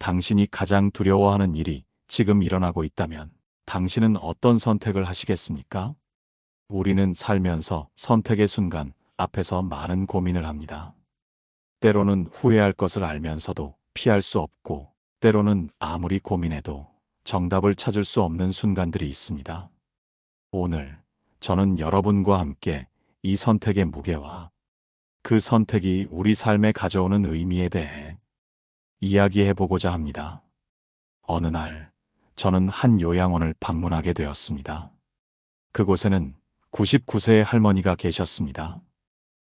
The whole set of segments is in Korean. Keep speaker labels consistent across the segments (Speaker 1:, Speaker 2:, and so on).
Speaker 1: 당신이 가장 두려워하는 일이 지금 일어나고 있다면 당신은 어떤 선택을 하시겠습니까? 우리는 살면서 선택의 순간 앞에서 많은 고민을 합니다. 때로는 후회할 것을 알면서도 피할 수 없고, 때로는 아무리 고민해도 정답을 찾을 수 없는 순간들이 있습니다. 오늘 저는 여러분과 함께 이 선택의 무게와 그 선택이 우리 삶에 가져오는 의미에 대해 이야기해 보고자 합니다. 어느 날 저는 한 요양원을 방문하게 되었습니다. 그곳에는 99세의 할머니가 계셨습니다.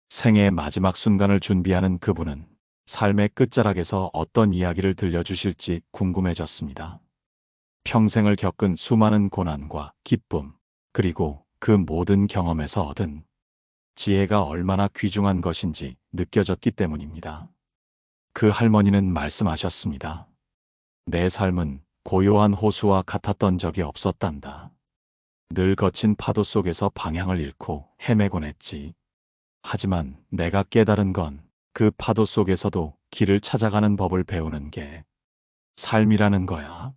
Speaker 1: 생의 마지막 순간을 준비하는 그분은 삶의 끝자락에서 어떤 이야기를 들려주실지 궁금해졌습니다. 평생을 겪은 수많은 고난과 기쁨, 그리고 그 모든 경험에서 얻은 지혜가 얼마나 귀중한 것인지 느껴졌기 때문입니다. 그 할머니는 말씀하셨습니다. 내 삶은 고요한 호수와 같았던 적이 없었단다. 늘 거친 파도 속에서 방향을 잃고 헤매곤 했지. 하지만 내가 깨달은 건 그 파도 속에서도 길을 찾아가는 법을 배우는 게 삶이라는 거야.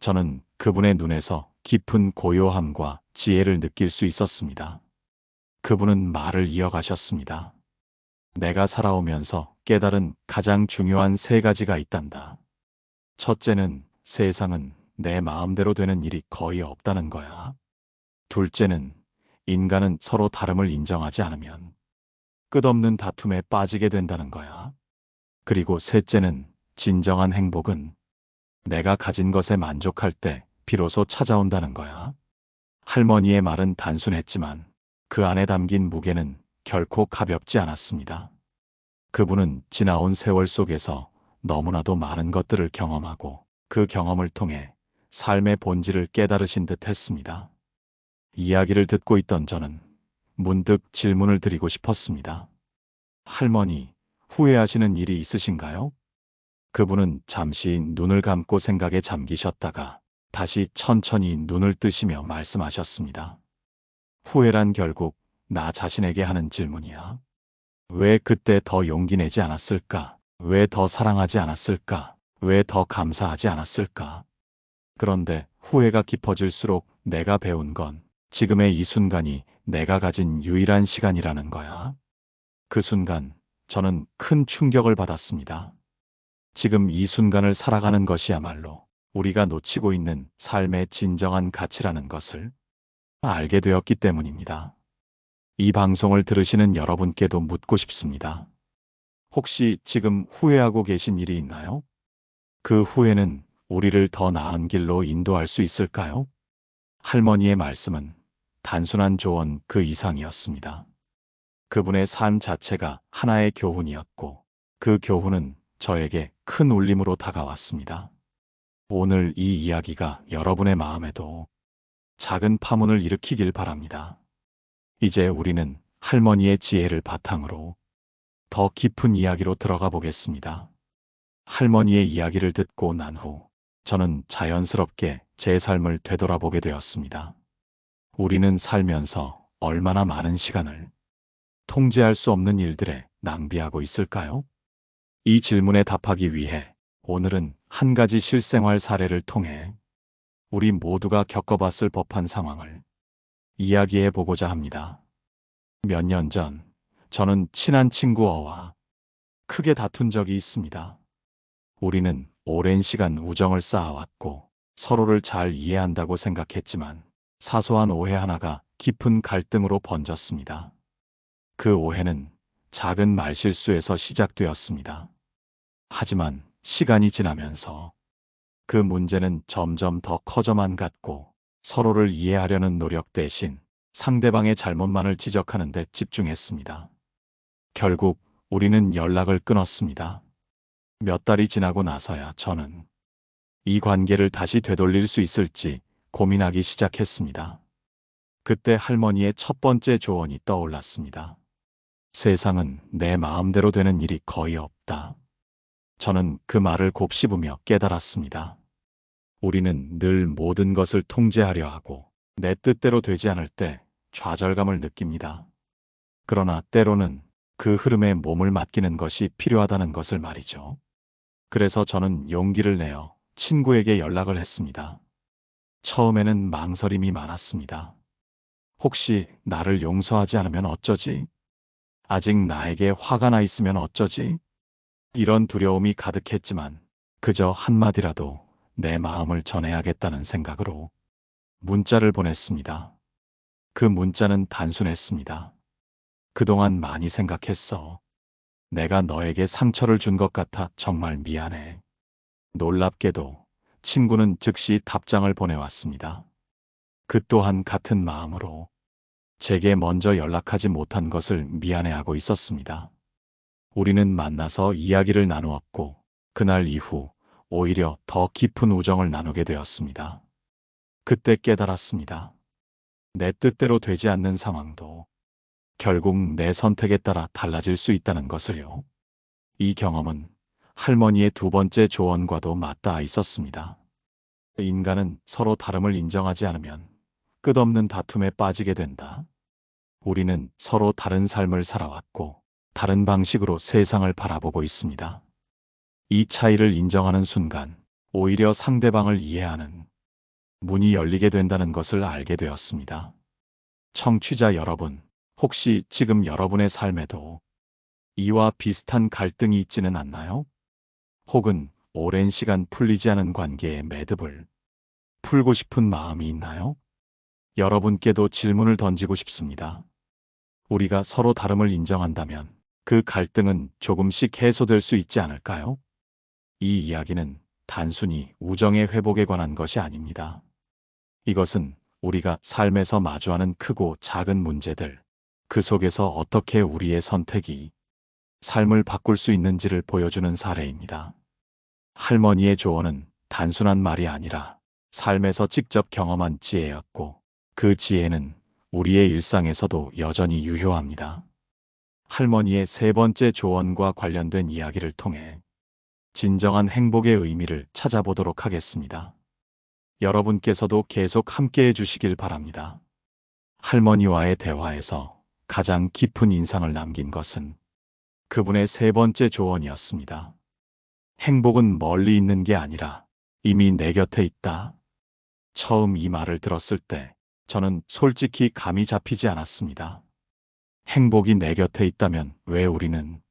Speaker 1: 저는 그분의 눈에서 깊은 고요함과 지혜를 느낄 수 있었습니다. 그분은 말을 이어가셨습니다. 내가 살아오면서 깨달은 가장 중요한 세 가지가 있단다. 첫째는 세상은 내 마음대로 되는 일이 거의 없다는 거야. 둘째는 인간은 서로 다름을 인정하지 않으면 끝없는 다툼에 빠지게 된다는 거야. 그리고 셋째는 진정한 행복은 내가 가진 것에 만족할 때 비로소 찾아온다는 거야. 할머니의 말은 단순했지만 그 안에 담긴 무게는 결코 가볍지 않았습니다. 그분은 지나온 세월 속에서 너무나도 많은 것들을 경험하고 그 경험을 통해 삶의 본질을 깨달으신 듯 했습니다. 이야기를 듣고 있던 저는 문득 질문을 드리고 싶었습니다. 할머니, 후회하시는 일이 있으신가요? 그분은 잠시 눈을 감고 생각에 잠기셨다가 다시 천천히 눈을 뜨시며 말씀하셨습니다. 후회란 결국 나 자신에게 하는 질문이야. 왜 그때 더 용기 내지 않았을까? 왜 더 사랑하지 않았을까? 왜 더 감사하지 않았을까? 그런데 후회가 깊어질수록 내가 배운 건 지금의 이 순간이 내가 가진 유일한 시간이라는 거야. 그 순간 저는 큰 충격을 받았습니다. 지금 이 순간을 살아가는 것이야말로 우리가 놓치고 있는 삶의 진정한 가치라는 것을 알게 되었기 때문입니다. 이 방송을 들으시는 여러분께도 묻고 싶습니다. 혹시 지금 후회하고 계신 일이 있나요? 그 후회는 우리를 더 나은 길로 인도할 수 있을까요? 할머니의 말씀은 단순한 조언 그 이상이었습니다. 그분의 삶 자체가 하나의 교훈이었고 그 교훈은 저에게 큰 울림으로 다가왔습니다. 오늘 이 이야기가 여러분의 마음에도 작은 파문을 일으키길 바랍니다. 이제 우리는 할머니의 지혜를 바탕으로 더 깊은 이야기로 들어가 보겠습니다. 할머니의 이야기를 듣고 난 후 저는 자연스럽게 제 삶을 되돌아보게 되었습니다. 우리는 살면서 얼마나 많은 시간을 통제할 수 없는 일들에 낭비하고 있을까요? 이 질문에 답하기 위해 오늘은 한 가지 실생활 사례를 통해 우리 모두가 겪어봤을 법한 상황을 이야기해 보고자 합니다. 몇 년 전, 저는 친한 친구 어와 크게 다툰 적이 있습니다. 우리는 오랜 시간 우정을 쌓아왔고 서로를 잘 이해한다고 생각했지만 사소한 오해 하나가 깊은 갈등으로 번졌습니다. 그 오해는 작은 말실수에서 시작되었습니다. 하지만 시간이 지나면서 그 문제는 점점 더 커져만 갔고 서로를 이해하려는 노력 대신 상대방의 잘못만을 지적하는 데 집중했습니다. 결국 우리는 연락을 끊었습니다. 몇 달이 지나고 나서야 저는 이 관계를 다시 되돌릴 수 있을지 고민하기 시작했습니다. 그때 할머니의 첫 번째 조언이 떠올랐습니다. 세상은 내 마음대로 되는 일이 거의 없다. 저는 그 말을 곱씹으며 깨달았습니다. 우리는 늘 모든 것을 통제하려 하고 내 뜻대로 되지 않을 때 좌절감을 느낍니다. 그러나 때로는 그 흐름에 몸을 맡기는 것이 필요하다는 것을 말이죠. 그래서 저는 용기를 내어 친구에게 연락을 했습니다. 처음에는 망설임이 많았습니다. 혹시 나를 용서하지 않으면 어쩌지? 아직 나에게 화가 나 있으면 어쩌지? 이런 두려움이 가득했지만 그저 한마디라도 내 마음을 전해야겠다는 생각으로 문자를 보냈습니다. 그 문자는 단순했습니다. 그동안 많이 생각했어. 내가 너에게 상처를 준 것 같아 정말 미안해. 놀랍게도 친구는 즉시 답장을 보내왔습니다. 그 또한 같은 마음으로 제게 먼저 연락하지 못한 것을 미안해하고 있었습니다. 우리는 만나서 이야기를 나누었고 그날 이후 오히려 더 깊은 우정을 나누게 되었습니다. 그때 깨달았습니다. 내 뜻대로 되지 않는 상황도 결국 내 선택에 따라 달라질 수 있다는 것을요. 이 경험은 할머니의 두 번째 조언과도 맞닿아 있었습니다. 인간은 서로 다름을 인정하지 않으면 끝없는 다툼에 빠지게 된다. 우리는 서로 다른 삶을 살아왔고 다른 방식으로 세상을 바라보고 있습니다. 이 차이를 인정하는 순간 오히려 상대방을 이해하는 문이 열리게 된다는 것을 알게 되었습니다. 청취자 여러분, 혹시 지금 여러분의 삶에도 이와 비슷한 갈등이 있지는 않나요? 혹은 오랜 시간 풀리지 않은 관계의 매듭을 풀고 싶은 마음이 있나요? 여러분께도 질문을 던지고 싶습니다. 우리가 서로 다름을 인정한다면 그 갈등은 조금씩 해소될 수 있지 않을까요? 이 이야기는 단순히 우정의 회복에 관한 것이 아닙니다. 이것은 우리가 삶에서 마주하는 크고 작은 문제들, 그 속에서 어떻게 우리의 선택이 삶을 바꿀 수 있는지를 보여주는 사례입니다. 할머니의 조언은 단순한 말이 아니라 삶에서 직접 경험한 지혜였고 그 지혜는 우리의 일상에서도 여전히 유효합니다. 할머니의 세 번째 조언과 관련된 이야기를 통해 진정한 행복의 의미를 찾아보도록 하겠습니다. 여러분께서도 계속 함께 해주시길 바랍니다. 할머니와의 대화에서 가장 깊은 인상을 남긴 것은 그분의 세 번째 조언이었습니다. 행복은 멀리 있는 게 아니라 이미 내 곁에 있다. 처음 이 말을 들었을 때 저는 솔직히 감이 잡히지 않았습니다. 행복이 내 곁에 있다면 왜 우리는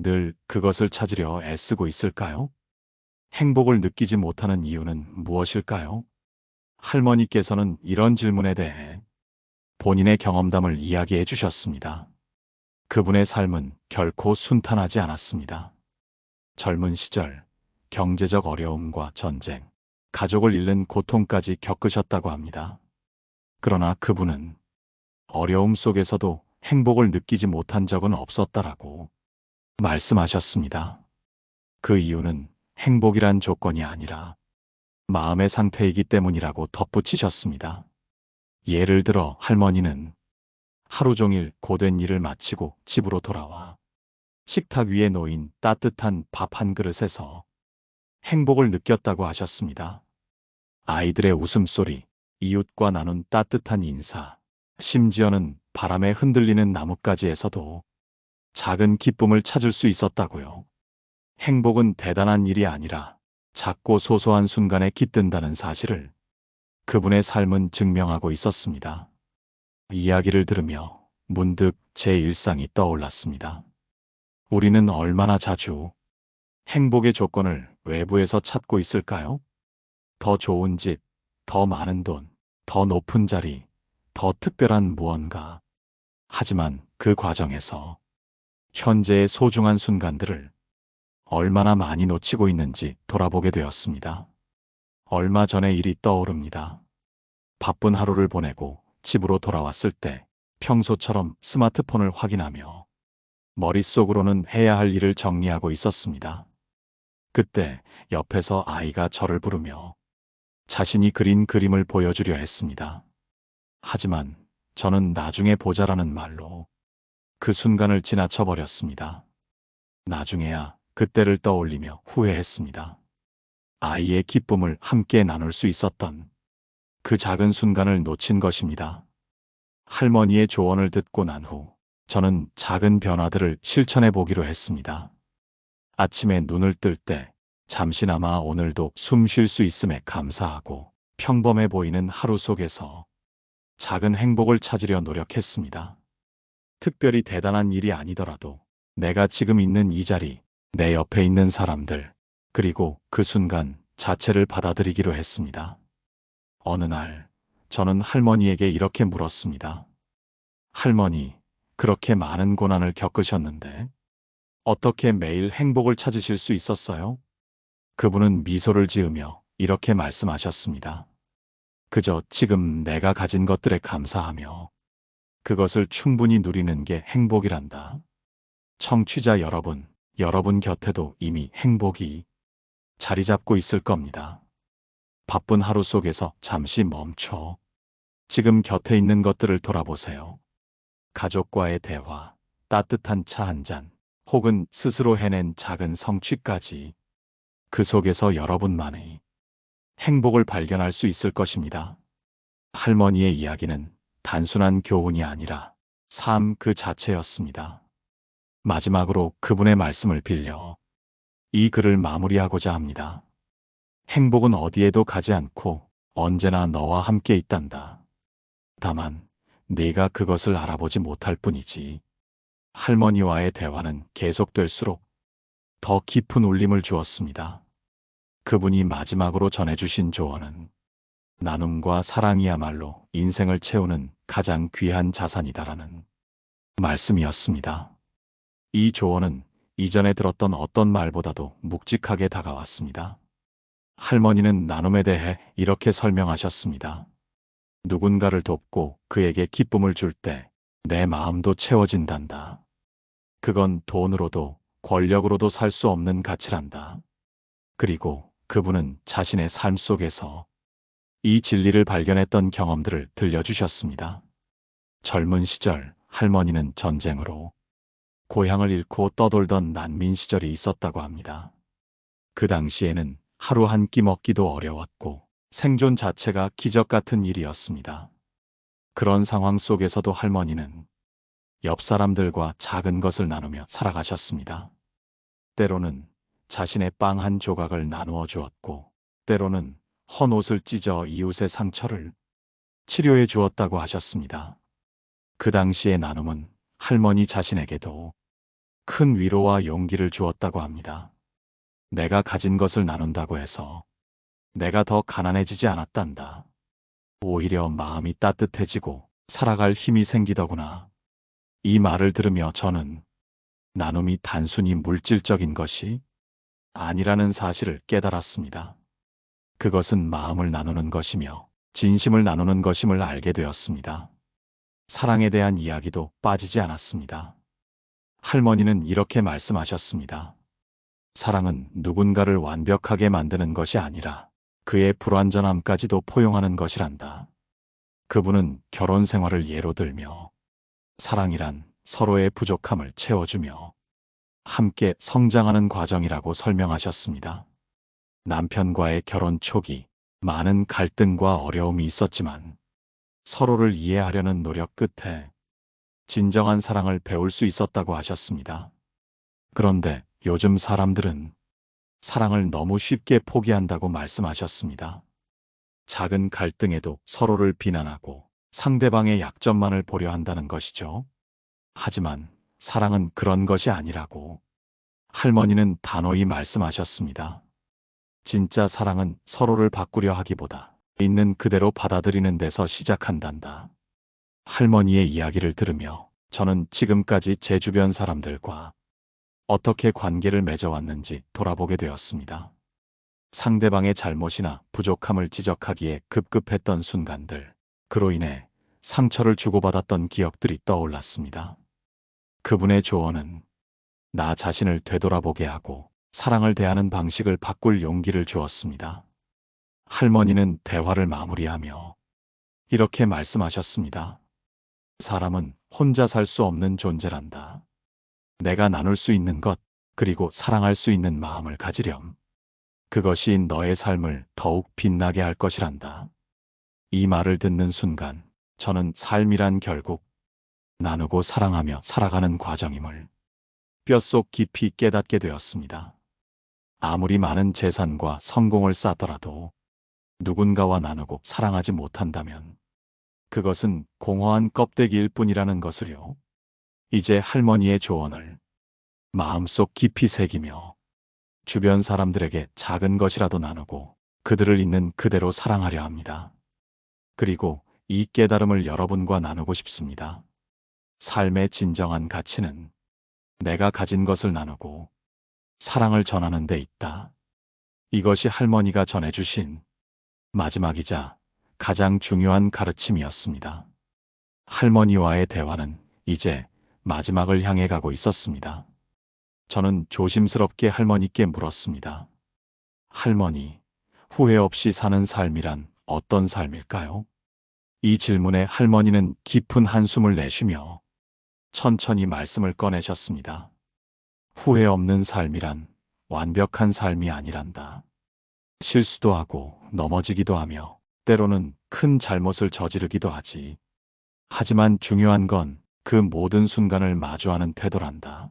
Speaker 1: 늘 그것을 찾으려 애쓰고 있을까요? 행복을 느끼지 못하는 이유는 무엇일까요? 할머니께서는 이런 질문에 대해 본인의 경험담을 이야기해 주셨습니다. 그분의 삶은 결코 순탄하지 않았습니다. 젊은 시절 경제적 어려움과 전쟁, 가족을 잃는 고통까지 겪으셨다고 합니다. 그러나 그분은 어려움 속에서도 행복을 느끼지 못한 적은 없었다라고 말씀하셨습니다. 그 이유는 행복이란 조건이 아니라 마음의 상태이기 때문이라고 덧붙이셨습니다. 예를 들어 할머니는 하루 종일 고된 일을 마치고 집으로 돌아와 식탁 위에 놓인 따뜻한 밥 한 그릇에서 행복을 느꼈다고 하셨습니다. 아이들의 웃음소리, 이웃과 나눈 따뜻한 인사, 심지어는 바람에 흔들리는 나뭇가지에서도 작은 기쁨을 찾을 수 있었다고요. 행복은 대단한 일이 아니라 작고 소소한 순간에 깃든다는 사실을 그분의 삶은 증명하고 있었습니다. 이야기를 들으며 문득 제 일상이 떠올랐습니다. 우리는 얼마나 자주 행복의 조건을 외부에서 찾고 있을까요? 더 좋은 집, 더 많은 돈, 더 높은 자리, 더 특별한 무언가. 하지만 그 과정에서 현재의 소중한 순간들을 얼마나 많이 놓치고 있는지 돌아보게 되었습니다. 얼마 전의 일이 떠오릅니다. 바쁜 하루를 보내고 집으로 돌아왔을 때 평소처럼 스마트폰을 확인하며 머릿속으로는 해야 할 일을 정리하고 있었습니다. 그때 옆에서 아이가 저를 부르며 자신이 그린 그림을 보여주려 했습니다. 하지만 저는 나중에 보자라는 말로 그 순간을 지나쳐 버렸습니다. 나중에야 그때를 떠올리며 후회했습니다. 아이의 기쁨을 함께 나눌 수 있었던 그 작은 순간을 놓친 것입니다. 할머니의 조언을 듣고 난 후 저는 작은 변화들을 실천해 보기로 했습니다. 아침에 눈을 뜰 때 잠시나마 오늘도 숨 쉴 수 있음에 감사하고 평범해 보이는 하루 속에서 작은 행복을 찾으려 노력했습니다. 특별히 대단한 일이 아니더라도 내가 지금 있는 이 자리, 내 옆에 있는 사람들, 그리고 그 순간 자체를 받아들이기로 했습니다. 어느 날, 저는 할머니에게 이렇게 물었습니다. 할머니, 그렇게 많은 고난을 겪으셨는데, 어떻게 매일 행복을 찾으실 수 있었어요? 그분은 미소를 지으며 이렇게 말씀하셨습니다. 그저 지금 내가 가진 것들에 감사하며 그것을 충분히 누리는 게 행복이란다. 청취자 여러분, 여러분 곁에도 이미 행복이 자리 잡고 있을 겁니다. 바쁜 하루 속에서 잠시 멈춰 지금 곁에 있는 것들을 돌아보세요. 가족과의 대화, 따뜻한 차 한 잔, 혹은 스스로 해낸 작은 성취까지 그 속에서 여러분만의 행복을 발견할 수 있을 것입니다. 할머니의 이야기는 단순한 교훈이 아니라 삶 그 자체였습니다. 마지막으로 그분의 말씀을 빌려 이 글을 마무리하고자 합니다. 행복은 어디에도 가지 않고 언제나 너와 함께 있단다. 다만 네가 그것을 알아보지 못할 뿐이지. 할머니와의 대화는 계속될수록 더 깊은 울림을 주었습니다. 그분이 마지막으로 전해주신 조언은 나눔과 사랑이야말로 인생을 채우는 가장 귀한 자산이다라는 말씀이었습니다. 이 조언은 이전에 들었던 어떤 말보다도 묵직하게 다가왔습니다. 할머니는 나눔에 대해 이렇게 설명하셨습니다. 누군가를 돕고 그에게 기쁨을 줄 때 내 마음도 채워진단다. 그건 돈으로도 권력으로도 살 수 없는 가치란다. 그리고 그분은 자신의 삶 속에서 이 진리를 발견했던 경험들을 들려주셨습니다. 젊은 시절 할머니는 전쟁으로 고향을 잃고 떠돌던 난민 시절이 있었다고 합니다. 그 당시에는 하루 한 끼 먹기도 어려웠고 생존 자체가 기적 같은 일이었습니다. 그런 상황 속에서도 할머니는 옆 사람들과 작은 것을 나누며 살아가셨습니다. 때로는 자신의 빵 한 조각을 나누어 주었고, 때로는 헌 옷을 찢어 이웃의 상처를 치료해 주었다고 하셨습니다. 그 당시의 나눔은 할머니 자신에게도 큰 위로와 용기를 주었다고 합니다. 내가 가진 것을 나눈다고 해서 내가 더 가난해지지 않았단다. 오히려 마음이 따뜻해지고 살아갈 힘이 생기더구나. 이 말을 들으며 저는 나눔이 단순히 물질적인 것이 아니라는 사실을 깨달았습니다. 그것은 마음을 나누는 것이며 진심을 나누는 것임을 알게 되었습니다. 사랑에 대한 이야기도 빠지지 않았습니다. 할머니는 이렇게 말씀하셨습니다. 사랑은 누군가를 완벽하게 만드는 것이 아니라 그의 불완전함까지도 포용하는 것이란다. 그분은 결혼 생활을 예로 들며 사랑이란 서로의 부족함을 채워주며 함께 성장하는 과정이라고 설명하셨습니다. 남편과의 결혼 초기 많은 갈등과 어려움이 있었지만 서로를 이해하려는 노력 끝에 진정한 사랑을 배울 수 있었다고 하셨습니다. 그런데 요즘 사람들은 사랑을 너무 쉽게 포기한다고 말씀하셨습니다. 작은 갈등에도 서로를 비난하고 상대방의 약점만을 보려 한다는 것이죠. 하지만 사랑은 그런 것이 아니라고 할머니는 단호히 말씀하셨습니다. 진짜 사랑은 서로를 바꾸려 하기보다 있는 그대로 받아들이는 데서 시작한단다. 할머니의 이야기를 들으며 저는 지금까지 제 주변 사람들과 어떻게 관계를 맺어왔는지 돌아보게 되었습니다. 상대방의 잘못이나 부족함을 지적하기에 급급했던 순간들, 그로 인해 상처를 주고받았던 기억들이 떠올랐습니다. 그분의 조언은 나 자신을 되돌아보게 하고 사랑을 대하는 방식을 바꿀 용기를 주었습니다. 할머니는 대화를 마무리하며 이렇게 말씀하셨습니다. 사람은 혼자 살 수 없는 존재란다. 내가 나눌 수 있는 것, 그리고 사랑할 수 있는 마음을 가지렴. 그것이 너의 삶을 더욱 빛나게 할 것이란다. 이 말을 듣는 순간 저는 삶이란 결국 나누고 사랑하며 살아가는 과정임을 뼛속 깊이 깨닫게 되었습니다. 아무리 많은 재산과 성공을 쌓더라도 누군가와 나누고 사랑하지 못한다면 그것은 공허한 껍데기일 뿐이라는 것을요. 이제 할머니의 조언을 마음속 깊이 새기며 주변 사람들에게 작은 것이라도 나누고 그들을 있는 그대로 사랑하려 합니다. 그리고 이 깨달음을 여러분과 나누고 싶습니다. 삶의 진정한 가치는 내가 가진 것을 나누고 사랑을 전하는 데 있다. 이것이 할머니가 전해주신 마지막이자 가장 중요한 가르침이었습니다. 할머니와의 대화는 이제 마지막을 향해 가고 있었습니다. 저는 조심스럽게 할머니께 물었습니다. 할머니, 후회 없이 사는 삶이란 어떤 삶일까요? 이 질문에 할머니는 깊은 한숨을 내쉬며 천천히 말씀을 꺼내셨습니다. 후회 없는 삶이란 완벽한 삶이 아니란다. 실수도 하고 넘어지기도 하며 때로는 큰 잘못을 저지르기도 하지. 하지만 중요한 건 그 모든 순간을 마주하는 태도란다.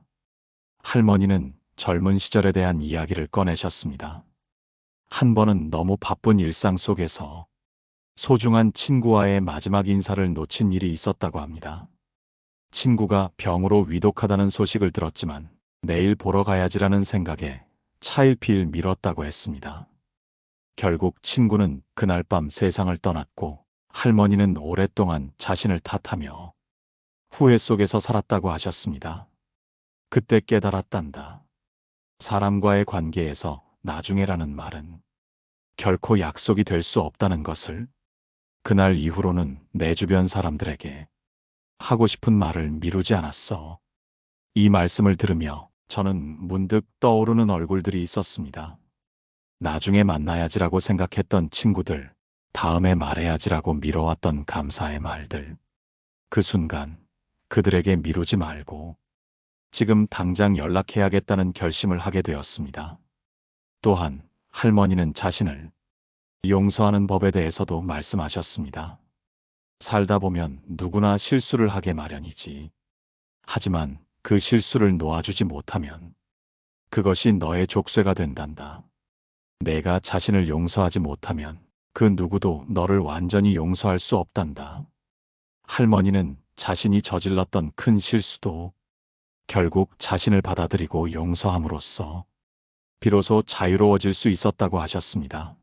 Speaker 1: 할머니는 젊은 시절에 대한 이야기를 꺼내셨습니다. 한 번은 너무 바쁜 일상 속에서 소중한 친구와의 마지막 인사를 놓친 일이 있었다고 합니다. 친구가 병으로 위독하다는 소식을 들었지만 내일 보러 가야지라는 생각에 차일피일 미뤘다고 했습니다. 결국 친구는 그날 밤 세상을 떠났고 할머니는 오랫동안 자신을 탓하며 후회 속에서 살았다고 하셨습니다. 그때 깨달았단다. 사람과의 관계에서 나중에라는 말은 결코 약속이 될 수 없다는 것을 그날 이후로는 내 주변 사람들에게 하고 싶은 말을 미루지 않았어. 이 말씀을 들으며 저는 문득 떠오르는 얼굴들이 있었습니다. 나중에 만나야지라고 생각했던 친구들, 다음에 말해야지라고 미뤄왔던 감사의 말들. 그 순간 그들에게 미루지 말고 지금 당장 연락해야겠다는 결심을 하게 되었습니다. 또한 할머니는 자신을 용서하는 법에 대해서도 말씀하셨습니다. 살다 보면 누구나 실수를 하게 마련이지. 하지만 그 실수를 놓아주지 못하면 그것이 너의 족쇄가 된단다. 내가 자신을 용서하지 못하면 그 누구도 너를 완전히 용서할 수 없단다. 할머니는 자신이 저질렀던 큰 실수도 결국 자신을 받아들이고 용서함으로써 비로소 자유로워질 수 있었다고 하셨습니다.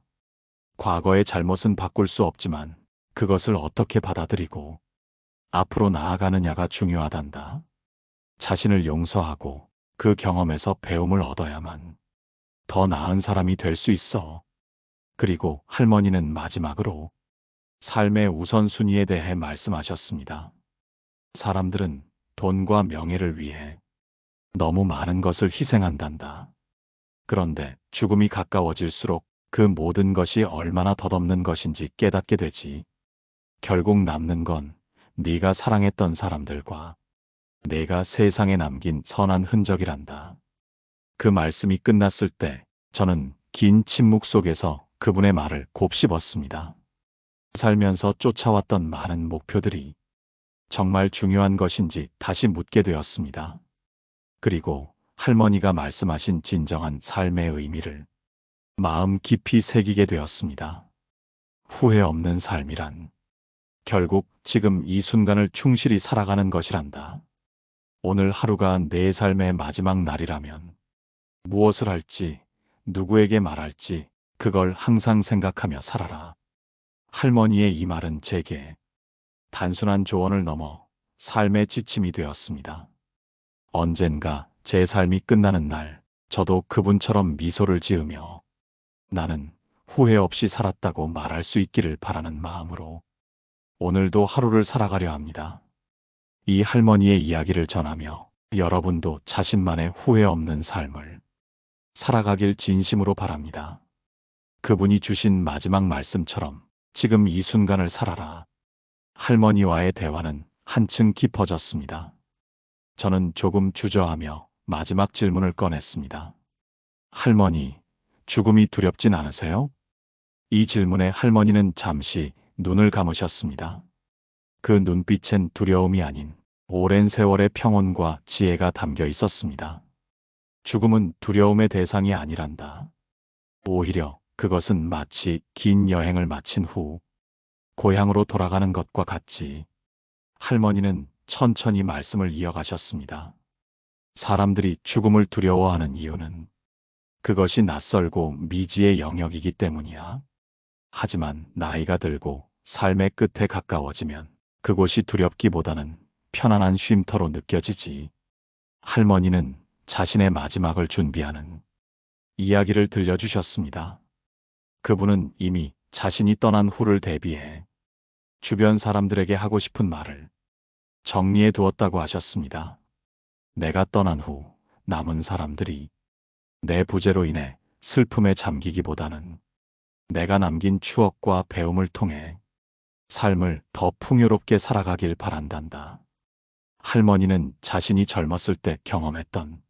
Speaker 1: 과거의 잘못은 바꿀 수 없지만 그것을 어떻게 받아들이고 앞으로 나아가느냐가 중요하단다. 자신을 용서하고 그 경험에서 배움을 얻어야만 더 나은 사람이 될 수 있어. 그리고 할머니는 마지막으로 삶의 우선순위에 대해 말씀하셨습니다. 사람들은 돈과 명예를 위해 너무 많은 것을 희생한단다. 그런데 죽음이 가까워질수록 그 모든 것이 얼마나 덧없는 것인지 깨닫게 되지. 결국 남는 건 네가 사랑했던 사람들과 내가 세상에 남긴 선한 흔적이란다. 그 말씀이 끝났을 때 저는 긴 침묵 속에서 그분의 말을 곱씹었습니다. 살면서 쫓아왔던 많은 목표들이 정말 중요한 것인지 다시 묻게 되었습니다. 그리고 할머니가 말씀하신 진정한 삶의 의미를 마음 깊이 새기게 되었습니다. 후회 없는 삶이란 결국 지금 이 순간을 충실히 살아가는 것이란다. 오늘 하루가 내 삶의 마지막 날이라면 무엇을 할지, 누구에게 말할지 그걸 항상 생각하며 살아라. 할머니의 이 말은 제게 단순한 조언을 넘어 삶의 지침이 되었습니다. 언젠가 제 삶이 끝나는 날, 저도 그분처럼 미소를 지으며 나는 후회 없이 살았다고 말할 수 있기를 바라는 마음으로 오늘도 하루를 살아가려 합니다. 이 할머니의 이야기를 전하며 여러분도 자신만의 후회 없는 삶을 살아가길 진심으로 바랍니다. 그분이 주신 마지막 말씀처럼 지금 이 순간을 살아라. 할머니와의 대화는 한층 깊어졌습니다. 저는 조금 주저하며 마지막 질문을 꺼냈습니다. 할머니, 죽음이 두렵진 않으세요? 이 질문에 할머니는 잠시 눈을 감으셨습니다. 그 눈빛엔 두려움이 아닌 오랜 세월의 평온과 지혜가 담겨 있었습니다. 죽음은 두려움의 대상이 아니란다. 오히려 그것은 마치 긴 여행을 마친 후 고향으로 돌아가는 것과 같지. 할머니는 천천히 말씀을 이어가셨습니다. 사람들이 죽음을 두려워하는 이유는 그것이 낯설고 미지의 영역이기 때문이야. 하지만 나이가 들고 삶의 끝에 가까워지면 그곳이 두렵기보다는 편안한 쉼터로 느껴지지. 할머니는 자신의 마지막을 준비하는 이야기를 들려주셨습니다. 그분은 이미 자신이 떠난 후를 대비해 주변 사람들에게 하고 싶은 말을 정리해 두었다고 하셨습니다. 내가 떠난 후 남은 사람들이 내 부재로 인해 슬픔에 잠기기보다는 내가 남긴 추억과 배움을 통해 삶을 더 풍요롭게 살아가길 바란단다. 할머니는 자신이 젊었을 때 경험했던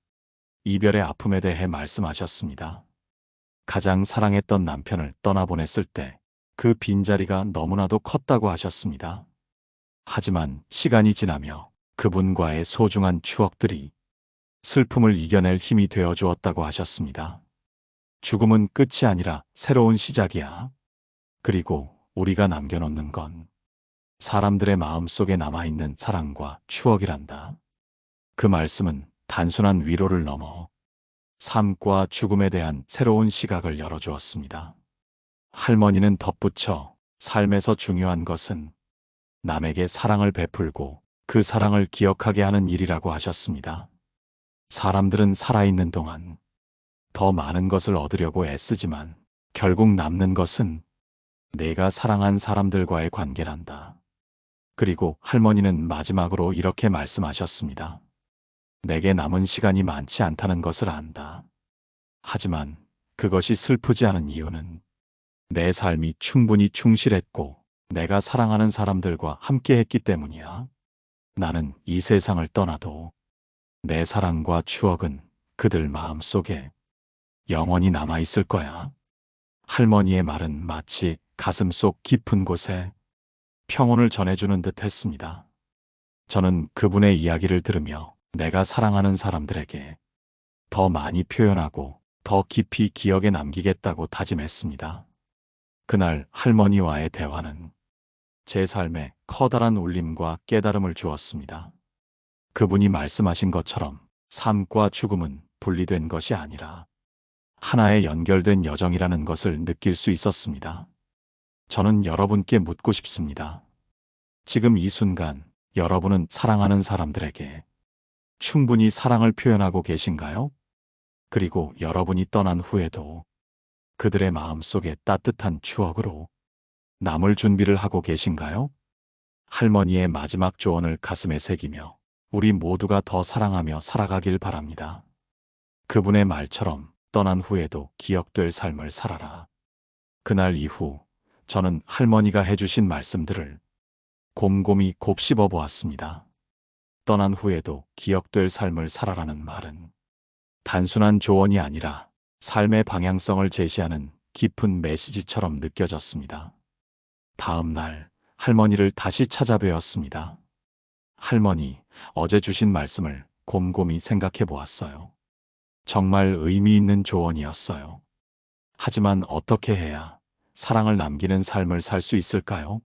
Speaker 1: 이별의 아픔에 대해 말씀하셨습니다. 가장 사랑했던 남편을 떠나보냈을 때 그 빈자리가 너무나도 컸다고 하셨습니다. 하지만 시간이 지나며 그분과의 소중한 추억들이 슬픔을 이겨낼 힘이 되어 주었다고 하셨습니다. 죽음은 끝이 아니라 새로운 시작이야. 그리고 우리가 남겨놓는 건 사람들의 마음 속에 남아있는 사랑과 추억이란다. 그 말씀은 단순한 위로를 넘어 삶과 죽음에 대한 새로운 시각을 열어주었습니다. 할머니는 덧붙여 삶에서 중요한 것은 남에게 사랑을 베풀고 그 사랑을 기억하게 하는 일이라고 하셨습니다. 사람들은 살아있는 동안 더 많은 것을 얻으려고 애쓰지만 결국 남는 것은 내가 사랑한 사람들과의 관계란다. 그리고 할머니는 마지막으로 이렇게 말씀하셨습니다. 내게 남은 시간이 많지 않다는 것을 안다. 하지만 그것이 슬프지 않은 이유는 내 삶이 충분히 충실했고 내가 사랑하는 사람들과 함께 했기 때문이야. 나는 이 세상을 떠나도 내 사랑과 추억은 그들 마음 속에 영원히 남아있을 거야. 할머니의 말은 마치 가슴 속 깊은 곳에 평온을 전해주는 듯 했습니다. 저는 그분의 이야기를 들으며 내가 사랑하는 사람들에게 더 많이 표현하고 더 깊이 기억에 남기겠다고 다짐했습니다. 그날 할머니와의 대화는 제 삶에 커다란 울림과 깨달음을 주었습니다. 그분이 말씀하신 것처럼 삶과 죽음은 분리된 것이 아니라 하나의 연결된 여정이라는 것을 느낄 수 있었습니다. 저는 여러분께 묻고 싶습니다. 지금 이 순간 여러분은 사랑하는 사람들에게 충분히 사랑을 표현하고 계신가요? 그리고 여러분이 떠난 후에도 그들의 마음 속에 따뜻한 추억으로 남을 준비를 하고 계신가요? 할머니의 마지막 조언을 가슴에 새기며 우리 모두가 더 사랑하며 살아가길 바랍니다. 그분의 말처럼 떠난 후에도 기억될 삶을 살아라. 그날 이후 저는 할머니가 해주신 말씀들을 곰곰이 곱씹어 보았습니다. 떠난 후에도 기억될 삶을 살아라는 말은 단순한 조언이 아니라 삶의 방향성을 제시하는 깊은 메시지처럼 느껴졌습니다. 다음 날 할머니를 다시 찾아뵈었습니다. 할머니, 어제 주신 말씀을 곰곰이 생각해 보았어요. 정말 의미 있는 조언이었어요. 하지만 어떻게 해야 사랑을 남기는 삶을 살 수 있을까요?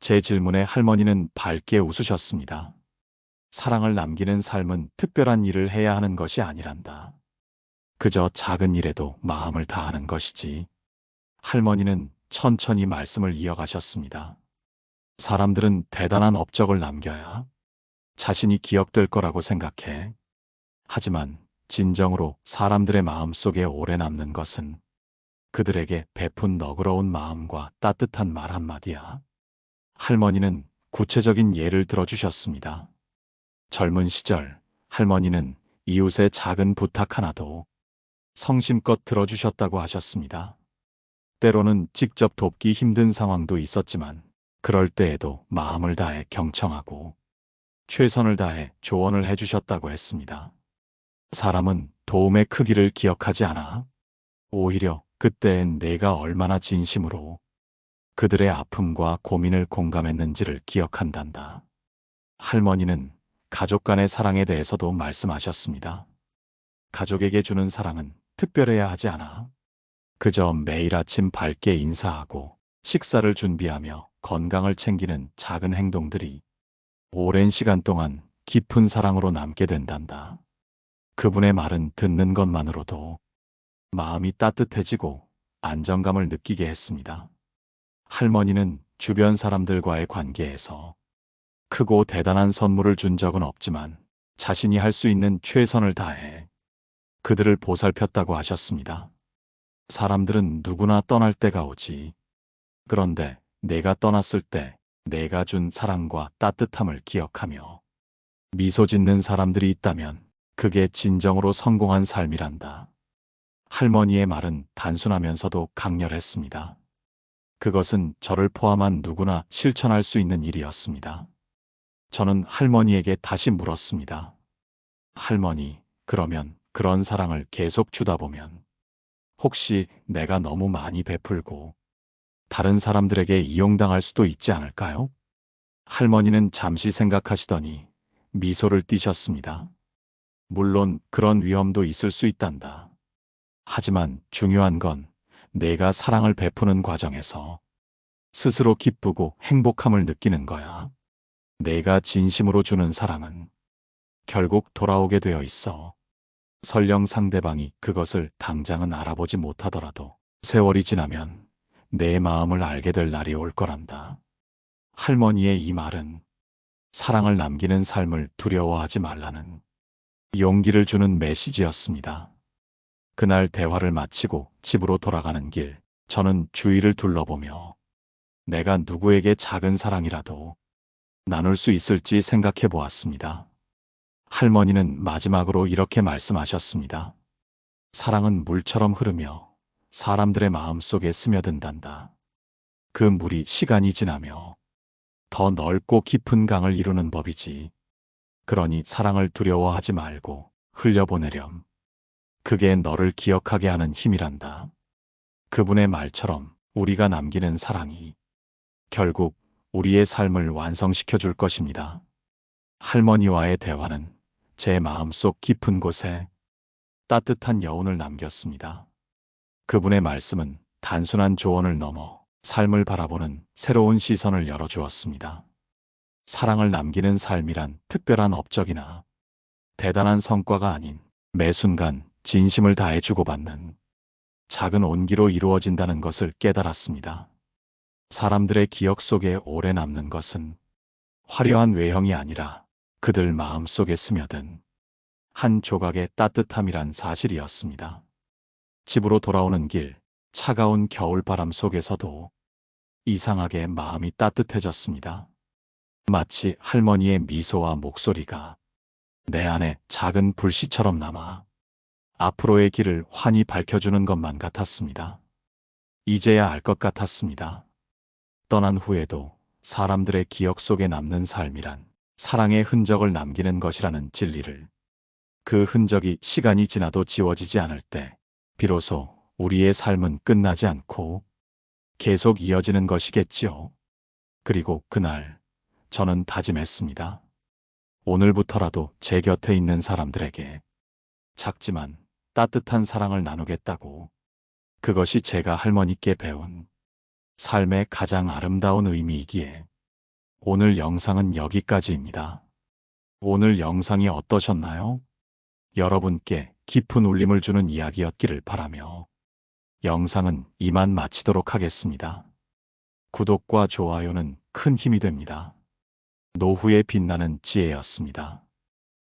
Speaker 1: 제 질문에 할머니는 밝게 웃으셨습니다. 사랑을 남기는 삶은 특별한 일을 해야 하는 것이 아니란다. 그저 작은 일에도 마음을 다하는 것이지. 할머니는 천천히 말씀을 이어가셨습니다. 사람들은 대단한 업적을 남겨야 자신이 기억될 거라고 생각해. 하지만 진정으로 사람들의 마음 속에 오래 남는 것은 그들에게 베푼 너그러운 마음과 따뜻한 말 한마디야. 할머니는 구체적인 예를 들어주셨습니다. 젊은 시절 할머니는 이웃의 작은 부탁 하나도 성심껏 들어주셨다고 하셨습니다. 때로는 직접 돕기 힘든 상황도 있었지만 그럴 때에도 마음을 다해 경청하고 최선을 다해 조언을 해주셨다고 했습니다. 사람은 도움의 크기를 기억하지 않아. 오히려 그때엔 내가 얼마나 진심으로 그들의 아픔과 고민을 공감했는지를 기억한단다. 할머니는 가족 간의 사랑에 대해서도 말씀하셨습니다. 가족에게 주는 사랑은 특별해야 하지 않아. 그저 매일 아침 밝게 인사하고 식사를 준비하며 건강을 챙기는 작은 행동들이 오랜 시간 동안 깊은 사랑으로 남게 된단다. 그분의 말은 듣는 것만으로도 마음이 따뜻해지고 안정감을 느끼게 했습니다. 할머니는 주변 사람들과의 관계에서 크고 대단한 선물을 준 적은 없지만 자신이 할 수 있는 최선을 다해 그들을 보살폈다고 하셨습니다. 사람들은 누구나 떠날 때가 오지. 그런데 내가 떠났을 때 내가 준 사랑과 따뜻함을 기억하며 미소 짓는 사람들이 있다면 그게 진정으로 성공한 삶이란다. 할머니의 말은 단순하면서도 강렬했습니다. 그것은 저를 포함한 누구나 실천할 수 있는 일이었습니다. 저는 할머니에게 다시 물었습니다. 할머니, 그러면 그런 사랑을 계속 주다 보면 혹시 내가 너무 많이 베풀고 다른 사람들에게 이용당할 수도 있지 않을까요? 할머니는 잠시 생각하시더니 미소를 띠셨습니다. 물론 그런 위험도 있을 수 있단다. 하지만 중요한 건 내가 사랑을 베푸는 과정에서 스스로 기쁘고 행복함을 느끼는 거야. 내가 진심으로 주는 사랑은 결국 돌아오게 되어 있어. 설령 상대방이 그것을 당장은 알아보지 못하더라도 세월이 지나면 내 마음을 알게 될 날이 올 거란다. 할머니의 이 말은 사랑을 남기는 삶을 두려워하지 말라는 용기를 주는 메시지였습니다. 그날 대화를 마치고 집으로 돌아가는 길, 저는 주위를 둘러보며 내가 누구에게 작은 사랑이라도 나눌 수 있을지 생각해 보았습니다. 할머니는 마지막으로 이렇게 말씀하셨습니다. 사랑은 물처럼 흐르며 사람들의 마음 속에 스며든단다. 그 물이 시간이 지나며 더 넓고 깊은 강을 이루는 법이지. 그러니 사랑을 두려워하지 말고 흘려보내렴. 그게 너를 기억하게 하는 힘이란다. 그분의 말처럼 우리가 남기는 사랑이 결국 우리의 삶을 완성시켜 줄 것입니다. 할머니와의 대화는 제 마음속 깊은 곳에 따뜻한 여운을 남겼습니다. 그분의 말씀은 단순한 조언을 넘어 삶을 바라보는 새로운 시선을 열어주었습니다. 사랑을 남기는 삶이란 특별한 업적이나 대단한 성과가 아닌 매 순간 진심을 다해 주고받는 작은 온기로 이루어진다는 것을 깨달았습니다. 사람들의 기억 속에 오래 남는 것은 화려한 외형이 아니라 그들 마음 속에 스며든 한 조각의 따뜻함이란 사실이었습니다. 집으로 돌아오는 길, 차가운 겨울바람 속에서도 이상하게 마음이 따뜻해졌습니다. 마치 할머니의 미소와 목소리가 내 안에 작은 불씨처럼 남아 앞으로의 길을 환히 밝혀주는 것만 같았습니다. 이제야 알 것 같았습니다. 떠난 후에도 사람들의 기억 속에 남는 삶이란 사랑의 흔적을 남기는 것이라는 진리를 그 흔적이 시간이 지나도 지워지지 않을 때 비로소 우리의 삶은 끝나지 않고 계속 이어지는 것이겠지요. 그리고 그날 저는 다짐했습니다. 오늘부터라도 제 곁에 있는 사람들에게 작지만 따뜻한 사랑을 나누겠다고 그것이 제가 할머니께 배운 삶의 가장 아름다운 의미이기에 오늘 영상은 여기까지입니다. 오늘 영상이 어떠셨나요? 여러분께 깊은 울림을 주는 이야기였기를 바라며 영상은 이만 마치도록 하겠습니다. 구독과 좋아요는 큰 힘이 됩니다. 노후에 빛나는 지혜였습니다.